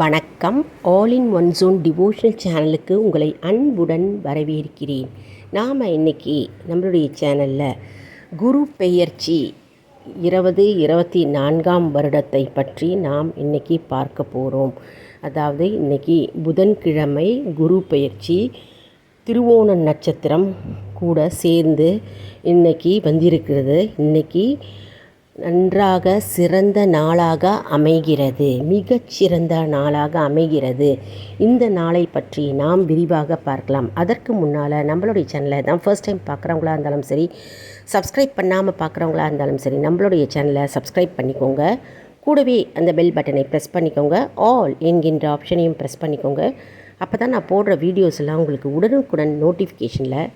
வணக்கம். All in one zone devotional சேனலுக்கு உங்களை அன்புடன் வரவேற்கிறேன். நாம் இன்னைக்கு நம்மளுடைய சேனலில் குரு பெயர்ச்சி இருபது இருபத்தி நான்காம் வருடத்தை பற்றி நாம் இன்னைக்கு பார்க்க போகிறோம் அதாவது இன்னைக்கு புதன்கிழமை குரு பெயர்ச்சி திருவோண நட்சத்திரம் கூட சேர்ந்து இன்னைக்கு வந்திருக்கிறது. இன்னைக்கு நன்றாக சிறந்த நாளாக அமைகிறது. மிகச்சிறந்த நாளாக அமைகிறது. இந்த நாளை பற்றி நாம் விரிவாக பார்க்கலாம். அதற்கு முன்னால் நம்மளுடைய சேனலை தான் ஃபர்ஸ்ட் டைம் பார்க்குறவங்களா இருந்தாலும் சரி சப்ஸ்கிரைப் பண்ணாமல் பார்க்குறவங்களா இருந்தாலும் சரி நம்மளுடைய சேனலை சப்ஸ்கிரைப் பண்ணிக்கோங்க. கூடவே அந்த பெல் பட்டனை ப்ரெஸ் பண்ணிக்கோங்க. ஆல் என்கின்ற ஆப்ஷனையும் ப்ரெஸ் பண்ணிக்கோங்க. அப்போ தான் நான் போடுற வீடியோஸ் எல்லாம் உங்களுக்கு உடனுக்குடன் நோட்டிஃபிகேஷனில்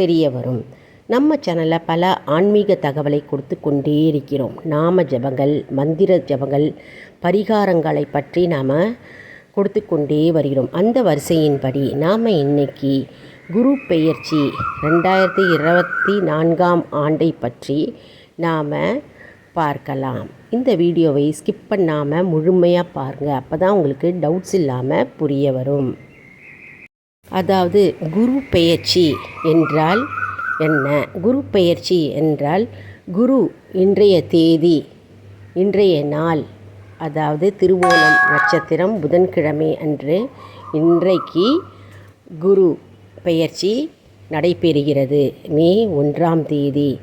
தெரிய வரும். நம்ம சேனலில் பல ஆன்மீக தகவலை கொடுத்து கொண்டே இருக்கிறோம். நாம ஜபங்கள் மந்திர ஜபங்கள் பரிகாரங்களை பற்றி நாம் கொடுத்து கொண்டே வருகிறோம். அந்த வரிசையின்படி நாம் இன்னைக்கு குரு பெயர்ச்சி ரெண்டாயிரத்தி இருபத்தி நான்காம் ஆண்டை பற்றி நாம் பார்க்கலாம். இந்த வீடியோவை ஸ்கிப் பண்ணாமல் முழுமையாக பாருங்கள் அப்போ தான் உங்களுக்கு டவுட்ஸ் இல்லாமல் புரிய வரும். அதாவது குரு பெயர்ச்சி என்றால் என்ன? குரு பெயர்ச்சி என்றால் குரு இன்றைய தேதி இன்றைய நாள். அதாவது திருவோணம் நட்சத்திரம் புதன்கிழமை அன்று இன்றைக்கு குரு பெயர்ச்சி நடைபெறுகிறது. மே ஒன்றாம் தேதி.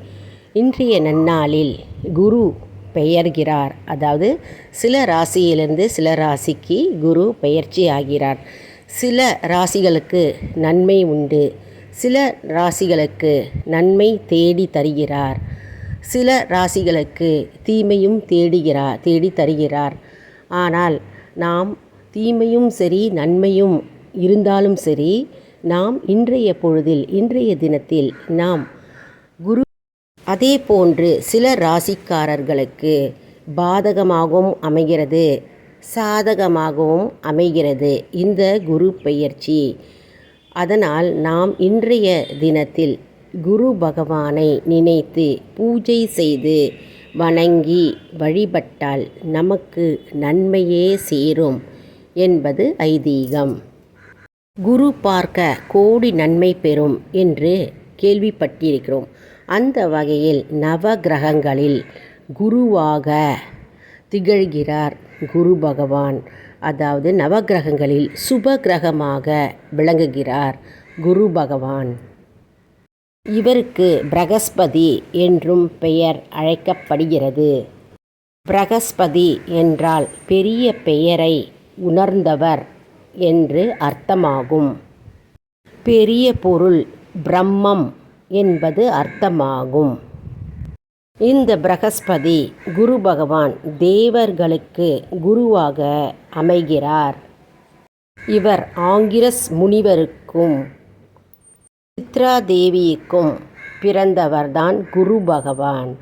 இன்றைய நன்னாளில் குரு பெயர்கிறார். அதாவது சில ராசியிலிருந்து சில ராசிக்கு குரு பெயர்ச்சி ஆகிறார். சில ராசிகளுக்கு நன்மை உண்டு. சில ராசிகளுக்கு நன்மை தேடி தருகிறார். சில ராசிகளுக்கு தீமையும் தேடுகிறார் தேடி தருகிறார். ஆனால் நாம் தீமையும் சரி நன்மையும் இருந்தாலும் சரி நாம் இன்றைய பொழுதில் இன்றைய தினத்தில் நாம் குரு அதே போன்று சில ராசிக்காரர்களுக்கு பாதகமாகவும் அமைகிறது சாதகமாகவும் அமைகிறது. இந்த குரு பெயர்ச்சி அதனால் நாம் இன்றைய தினத்தில் குரு பகவானை நினைத்து பூஜை செய்து வணங்கி வழிபட்டால் நமக்கு நன்மையே சேரும் என்பது ஐதீகம். குரு பார்க்க கோடி நன்மை பெறும் என்று கேள்விப்பட்டிருக்கிறோம். அந்த வகையில் நவ கிரகங்களில் குருவாக திகழ்கிறார் குரு பகவான். அதாவது நவகிரகங்களில் சுப கிரகமாக விளங்குகிறார் குரு பகவான். இவருக்கு பிரகஸ்பதி என்றும் பெயர் அழைக்கப்படுகிறது. பிரகஸ்பதி என்றால் பெரிய பெயரை உணர்ந்தவர் என்று அர்த்தமாகும். பெரிய பொருள் பிரம்மம் என்பது அர்த்தமாகும். இந்த பிரகஸ்பதி குரு பகவான் தேவர்களுக்கு குருவாக அமைகிறார். இவர் ஆங்கிரஸ் முனிவருக்கும் சித்ரா தேவிக்கும் பிறந்தவர்தான் குரு பகவான்.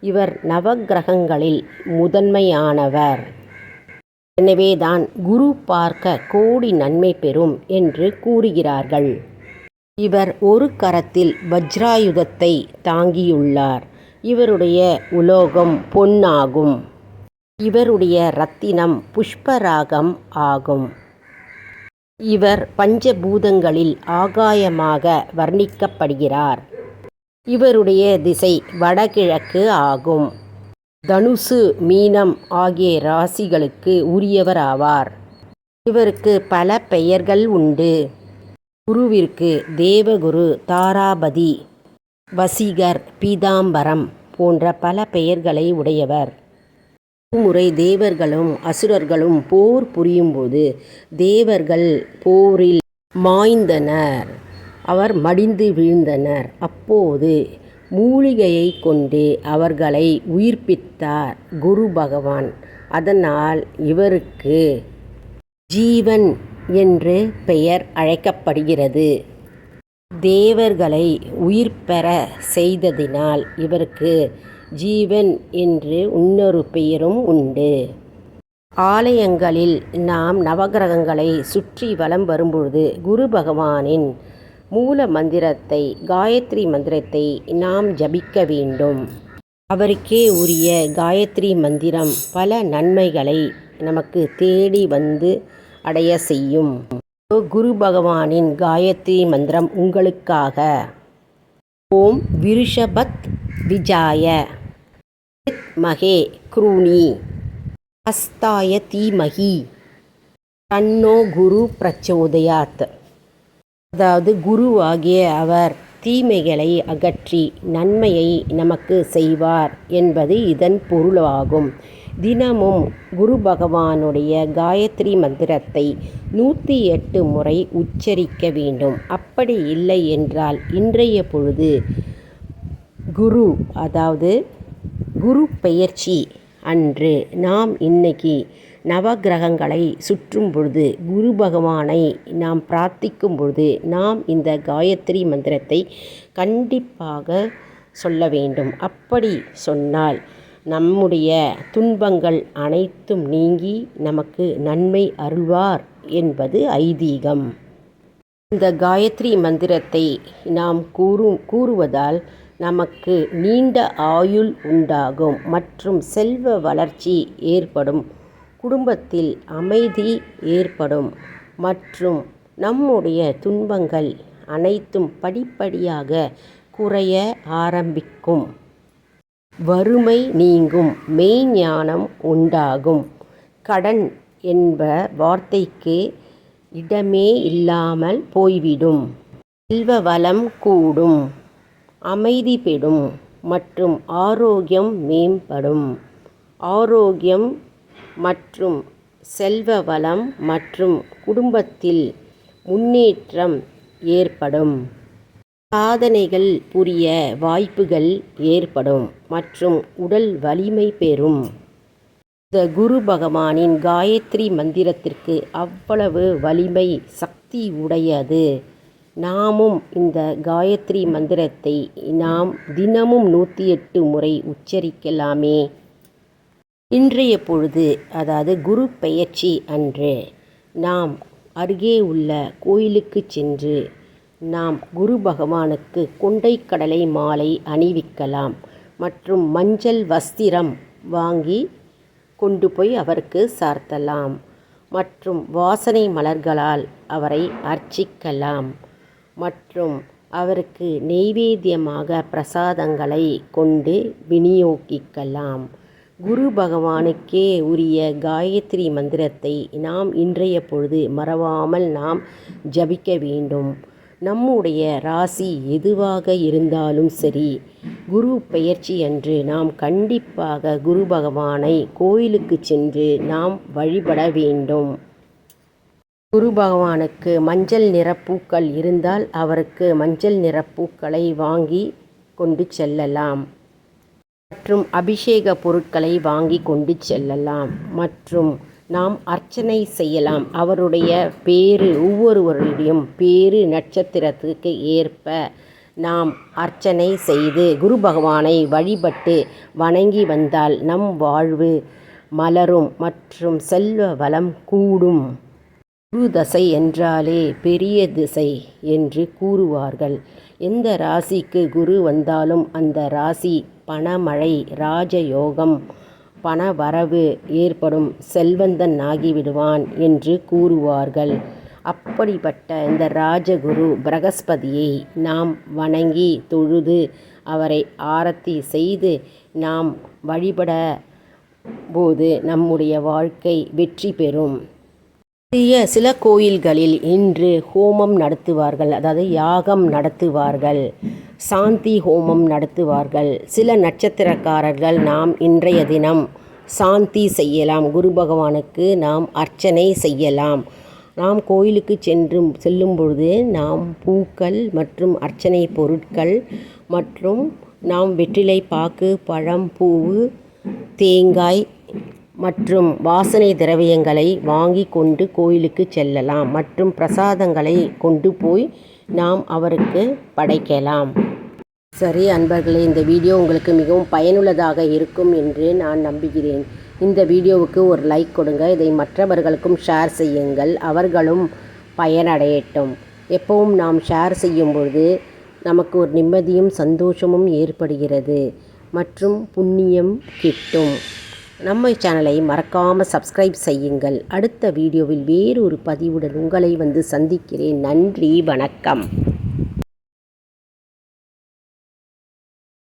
இவர் நவகிரகங்களில் முதன்மையானவர். எனவேதான் குரு பார்க்க கோடி நன்மை பெறும் என்று கூறுகிறார்கள். இவர் ஒரு கரத்தில் வஜ்ராயுதத்தை தாங்கியுள்ளார். இவருடைய உலோகம் பொன்னாகும். இவருடைய ரத்தினம் புஷ்பராகம் ஆகும். இவர் பஞ்சபூதங்களில் ஆகாயமாக வர்ணிக்கப்படுகிறார். இவருடைய திசை வடகிழக்கு ஆகும். தனுசு மீனம் ஆகிய ராசிகளுக்கு உரியவர் ஆவார். இவருக்கு பல பெயர்கள் உண்டு. குருவிற்கு தேவகுரு தாராபதி வசீகர் பீதாம்பரம் போன்ற பல பெயர்களை உடையவர். முறை தேவர்களும் அசுரர்களும் போர் புரியும்போது தேவர்கள் போரில் மாய்ந்தனர். அவர் மடிந்து வீழ்ந்தனர். அப்போது மூலிகையை கொண்டு அவர்களை உயிர்ப்பித்தார் குரு பகவான். அதனால் இவருக்கு ஜீவன் என்று பெயர் அழைக்கப்படுகிறது. தேவர்களை உயிர் பெற செய்ததினால் இவருக்கு ஜீவன் என்று இன்னொரு பெயரும் உண்டு. ஆலயங்களில் நாம் நவகிரகங்களை சுற்றி வலம் வரும்பொழுது குரு பகவானின் மூல மந்திரத்தை காயத்ரி மந்திரத்தை நாம் ஜபிக்க வேண்டும். அவருக்கே உரிய காயத்ரி மந்திரம் பல நன்மைகளை நமக்கு தேடி வந்து அடைய செய்யும். குரு பகவானின் காயத்ரி மந்திரம் உங்களுக்காக. ஓம் விருஷபத் விஜாய. மகே குரூணி. ஹஸ்தாய தீமகி. தன்னோ குரு பிரச்சோதயாத். அதாவது குருவாகிய அவர் தீமைகளை அகற்றி நன்மையை நமக்கு செய்வார் என்பது இதன் பொருளாகும். தினமும் குரு பகவானுடைய காயத்ரி மந்திரத்தை நூற்றி எட்டு முறை உச்சரிக்க வேண்டும். அப்படி இல்லை என்றால் இன்றைய பொழுது குரு அதாவது குரு பெயர்ச்சி அன்று நாம் இன்னைக்கு நவகிரகங்களை சுற்றும் பொழுது குரு பகவானை நாம் பிரார்த்திக்கும் பொழுது நாம் இந்த காயத்ரி மந்திரத்தை கண்டிப்பாக சொல்ல வேண்டும். அப்படி சொன்னால் நம்முடைய துன்பங்கள் அனைத்தும் நீங்கி நமக்கு நன்மை அருள்வார் என்பது ஐதீகம். இந்த காயத்ரி மந்திரத்தை நாம் கூறும் கூறுவதால் நமக்கு நீண்ட ஆயுள் உண்டாகும் மற்றும் செல்வ வளர்ச்சி ஏற்படும். குடும்பத்தில் அமைதி ஏற்படும் மற்றும் நம்முடைய துன்பங்கள் அனைத்தும் படிப்படியாக குறைய ஆரம்பிக்கும். வறுமை நீங்கும் மெய்ஞானம் உண்டாகும். கடன் என்ப வார்த்தைக்கு இடமே இல்லாமல் போய்விடும். செல்வ வளம் கூடும் அமைதி பெறும் மற்றும் ஆரோக்கியம் மேம்படும். ஆரோக்கியம் மற்றும் செல்வ வளம் மற்றும் குடும்பத்தில் முன்னேற்றம் ஏற்படும். சாதனைகள் புரிய வாய்ப்புகள் ஏற்படும் மற்றும் உடல் வலிமை பெறும். இந்த குரு பகவானின் காயத்ரி மந்திரத்திற்கு அவ்வளவு வலிமை சக்தி உடையது. நாமும் இந்த காயத்ரி மந்திரத்தை நாம் தினமும் நூற்றி எட்டு முறை உச்சரிக்கலாமே. இன்றைய பொழுது அதாவது குரு பெயர்ச்சி அன்று நாம் அருகே உள்ள கோயிலுக்கு சென்று நாம் குரு பகவானுக்கு கொண்டைக்கடலை மாலை அணிவிக்கலாம் மற்றும் மஞ்சள் வஸ்திரம் வாங்கி கொண்டு போய் அவருக்கு சார்த்தலாம் மற்றும் வாசனை மலர்களால் அவரை அர்ச்சிக்கலாம் மற்றும் அவருக்கு நெய்வேத்தியமாக பிரசாதங்களை கொண்டு விநியோகிக்கலாம். குரு பகவானுக்கே உரிய காயத்ரி மந்திரத்தை நாம் இன்றைய பொழுது மறவாமல் நாம் ஜபிக்க வேண்டும். நம்முடைய ராசி எதுவாக இருந்தாலும் சரி குரு பெயர்ச்சி அன்று நாம் கண்டிப்பாக குரு பகவானை கோயிலுக்கு சென்று நாம் வழிபட வேண்டும். குரு பகவானுக்கு மஞ்சள் நிற பூக்கள் இருந்தால் அவருக்கு மஞ்சள் நிற பூக்களை வாங்கி கொண்டு செல்லலாம். மற்றும் அபிஷேக பொருட்களை வாங்கி கொண்டு செல்லலாம். மற்றும் நாம் அர்ச்சனை செய்யலாம். அவருடைய பேரு ஒவ்வொருவருடையும் பேரு நட்சத்திரத்துக்கு ஏற்ப நாம் அர்ச்சனை செய்து குரு பகவானை வழிபட்டு வணங்கி வந்தால் நம் வாழ்வு மலரும் மற்றும் செல்வ வளம் கூடும். குரு தசை என்றாலே பெரிய திசை என்று கூறுவார்கள். எந்த ராசிக்கு குரு வந்தாலும் அந்த ராசி பணமழை ராஜயோகம் பண வரவு ஏற்படும் செல்வந்தன் ஆகிவிடுவான் என்று கூறுவார்கள். அப்படிப்பட்ட இந்த ராஜகுரு பிரகஸ்பதியை நாம் வணங்கி தொழுது அவரை ஆரத்தி செய்து நாம் வழிபட போது நம்முடைய வாழ்க்கை வெற்றி பெறும். சிறிய சில கோயில்களில் இன்று ஹோமம் நடத்துவார்கள் அதாவது யாகம் நடத்துவார்கள். சாந்தி ஹோமம் நடத்துவார்கள். சில நட்சத்திரக்காரர்கள் நாம் இன்றைய தினம் சாந்தி செய்யலாம். குரு பகவானுக்கு நாம் அர்ச்சனை செய்யலாம். நாம் கோயிலுக்கு சென்று செல்லும் பொழுது நாம் பூக்கள் மற்றும் அர்ச்சனை பொருட்கள் மற்றும் நாம் வெற்றிலை பாக்கு பழம் பூவு தேங்காய் மற்றும் வாசனை திரவியங்களை வாங்கி கொண்டு கோயிலுக்கு செல்லலாம். மற்றும் பிரசாதங்களை கொண்டு போய் நாம் அவருக்கு படைக்கலாம். சரி அன்பர்களே இந்த வீடியோ உங்களுக்கு மிகவும் பயனுள்ளதாக இருக்கும் என்று நான் நம்புகிறேன். இந்த வீடியோவுக்கு ஒரு லைக் கொடுங்க. இதை மற்றவர்களுக்கும் ஷேர் செய்யுங்கள். அவர்களும் பயனடையட்டும். எப்பவும் நாம் ஷேர் செய்யும் பொழுது நமக்கு ஒரு நிம்மதியும் சந்தோஷமும் ஏற்படுகிறது. மற்றும் புண்ணியம் கிட்டும். நம்ம சேனலை மறக்காமல் சப்ஸ்கிரைப் செய்யுங்கள். அடுத்த வீடியோவில் வேறொரு பதிவுடன் உங்களை வந்து சந்திக்கிறேன். நன்றி வணக்கம்.